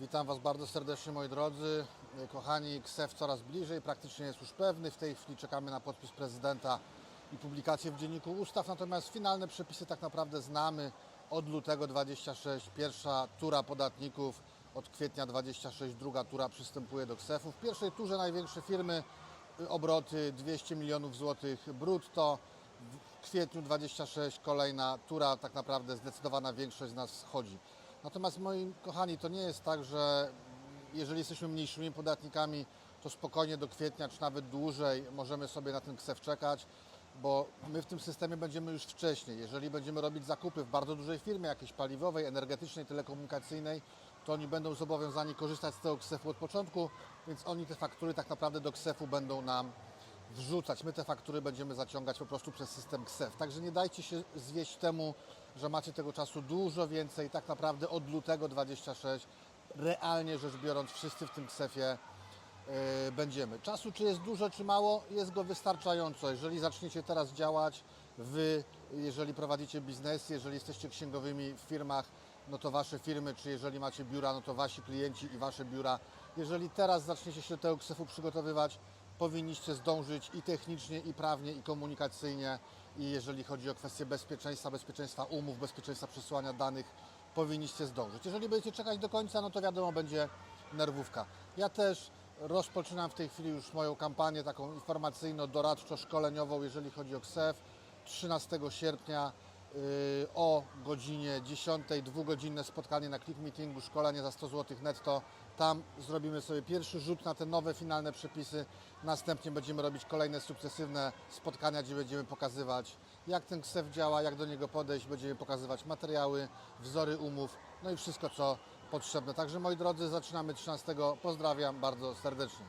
Witam Was bardzo serdecznie moi drodzy. Kochani, KSEF coraz bliżej, praktycznie jest już pewny. W tej chwili czekamy na podpis prezydenta i publikację w Dzienniku Ustaw, natomiast finalne przepisy tak naprawdę znamy od lutego 26. Pierwsza tura podatników od kwietnia 26, druga tura przystępuje do KSEF-u. W pierwszej turze największe firmy, y, obroty 200 milionów złotych brutto. W kwietniu 26 kolejna tura, tak naprawdę zdecydowana większość z nas schodzi. Natomiast moi kochani, to nie jest tak, że jeżeli jesteśmy mniejszymi podatnikami, to spokojnie do kwietnia czy nawet dłużej możemy sobie na ten KSEF czekać, bo my w tym systemie będziemy już wcześniej. Jeżeli będziemy robić zakupy w bardzo dużej firmie, jakiejś paliwowej, energetycznej, telekomunikacyjnej, to oni będą zobowiązani korzystać z tego KSEF-u od początku, więc oni te faktury tak naprawdę do KSEF-u będą nam wrzucać. My te faktury będziemy zaciągać po prostu przez system KSEF. Także nie dajcie się zwieść temu, że macie tego czasu dużo więcej. Tak naprawdę od lutego 26, realnie rzecz biorąc, wszyscy w tym KSEFie yy, będziemy. Czasu czy jest dużo, czy mało? Jest go wystarczająco. Jeżeli zaczniecie teraz działać, wy, jeżeli prowadzicie biznes, jeżeli jesteście księgowymi w firmach, no to wasze firmy, czy jeżeli macie biura, no to wasi klienci i wasze biura. Jeżeli teraz zaczniecie się do tego KSEF-u przygotowywać, powinniście zdążyć i technicznie, i prawnie, i komunikacyjnie, i jeżeli chodzi o kwestie bezpieczeństwa, bezpieczeństwa umów, bezpieczeństwa przesyłania danych, powinniście zdążyć. Jeżeli będziecie czekać do końca, no to wiadomo, będzie nerwówka. Ja też rozpoczynam w tej chwili już moją kampanię taką informacyjno-doradczo-szkoleniową, jeżeli chodzi o KSEF. 13 sierpnia o godzinie 10, dwugodzinne spotkanie na Click Meetingu, szkolenie za 100 zł netto. Tam zrobimy sobie pierwszy rzut na te nowe, finalne przepisy. Następnie będziemy robić kolejne sukcesywne spotkania, gdzie będziemy pokazywać, jak ten KSEF działa, jak do niego podejść. Będziemy pokazywać materiały, wzory umów, no i wszystko, co potrzebne. Także moi drodzy, zaczynamy 13. Pozdrawiam bardzo serdecznie.